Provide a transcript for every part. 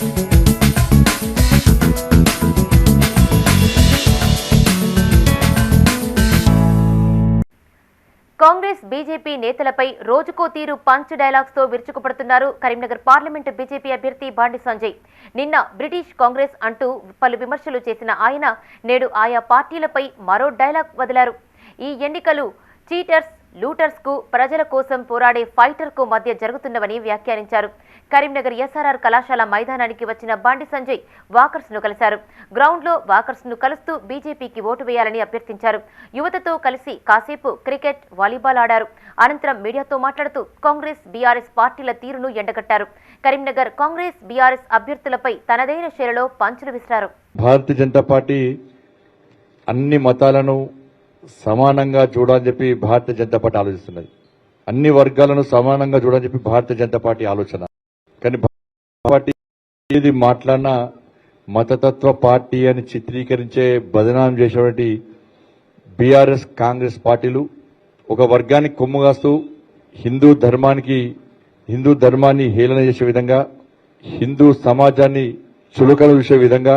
Congress BJP నేతలపై రోజుకో తీరు పంచ్ డైలాగ్స్తో విరుచుకుపడుతున్నారు కరీంనగర్ పార్లమెంటు బీజేపీ అభ్యర్థి బాండి సంజయ్. నిన్న బ్రిటిష్ కాంగ్రెస్ అంటూ పలు విమర్శలు చేసిన ఆయన నేడు ఆయా పార్టీలపై మరో డైలాగ్ వదిలారు. ఈ ఎన్నికలు చీటర్స్ లూటర్స్కు ప్రజల కోసం పోరాడే ఫైటర్కు మధ్య జరుగుతున్నవని వ్యాఖ్యానించారు. కరీంనగర్ ఎస్ఆర్ఆర్ కళాశాల మైదానానికి వచ్చిన బండి సంజయ్ వాకర్స్ను కలిశారు. గ్రౌండ్లో వాకర్స్ను కలుస్తూ బీజేపీకి ఓటు వేయాలని అభ్యర్థించారు. యువతతో కలిసి కాసేపు క్రికెట్ వాలీబాల్ ఆడారు. అనంతరం మీడియాతో మాట్లాడుతూ కాంగ్రెస్ బీఆర్ఎస్ పార్టీల తీరును ఎండగట్టారు. కరీంనగర్ కాంగ్రెస్ బీఆర్ఎస్ అభ్యర్థులపై తనదైన శైలిలో పంచులు విసిరారు. భారతీయ జనతా పార్టీ అన్ని మతాలను సమానంగా చూడాలని చెప్పి భారతీయ జనతా పార్టీ ఆలోచిస్తున్నది. అన్ని వర్గాలను సమానంగా చూడాలని చెప్పి భారతీయ జనతా పార్టీ ఆలోచన. కానీ పార్టీ ఏది మాట్లాడినా మతతత్వ పార్టీ అని చిత్రీకరించే బదనాం చేసేటువంటి బీఆర్ఎస్ కాంగ్రెస్ పార్టీలు ఒక వర్గానికి కొమ్ముగాస్తూ హిందూ ధర్మానికి హిందూ ధర్మాన్ని హేళన చేసే విధంగా హిందూ సమాజాన్ని చులకన చూసే విధంగా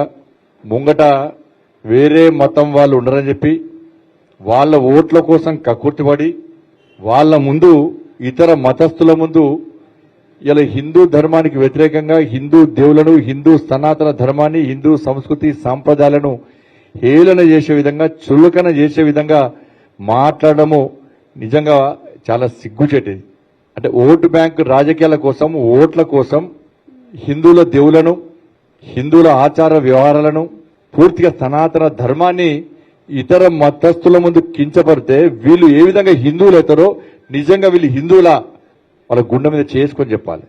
ముంగట వేరే మతం వాళ్ళు ఉండరని చెప్పి వాళ్ళ ఓట్ల కోసం కక్కుర్తిపడి వాళ్ళ ముందు ఇతర మతస్థుల ముందు ఇలా హిందూ ధర్మానికి వ్యతిరేకంగా హిందూ దేవులను హిందూ సనాతన ధర్మాన్ని హిందూ సంస్కృతి సాంప్రదాయాలను హేళన చేసే విధంగా చులకన చేసే విధంగా మాట్లాడము నిజంగా చాలా సిగ్గుచేటిది. అంటే ఓటు బ్యాంక్ రాజకీయాల కోసం ఓట్ల కోసం హిందువుల దేవులను హిందువుల ఆచార వ్యవహారాలను పూర్తిగా సనాతన ధర్మాన్ని ఇతర మతస్థుల ముందు కించపడితే వీళ్ళు ఏ విధంగా హిందువులు అవుతారో నిజంగా వీళ్ళు హిందువుల వాళ్ళ గుండె మీద చేసుకొని చెప్పాలి.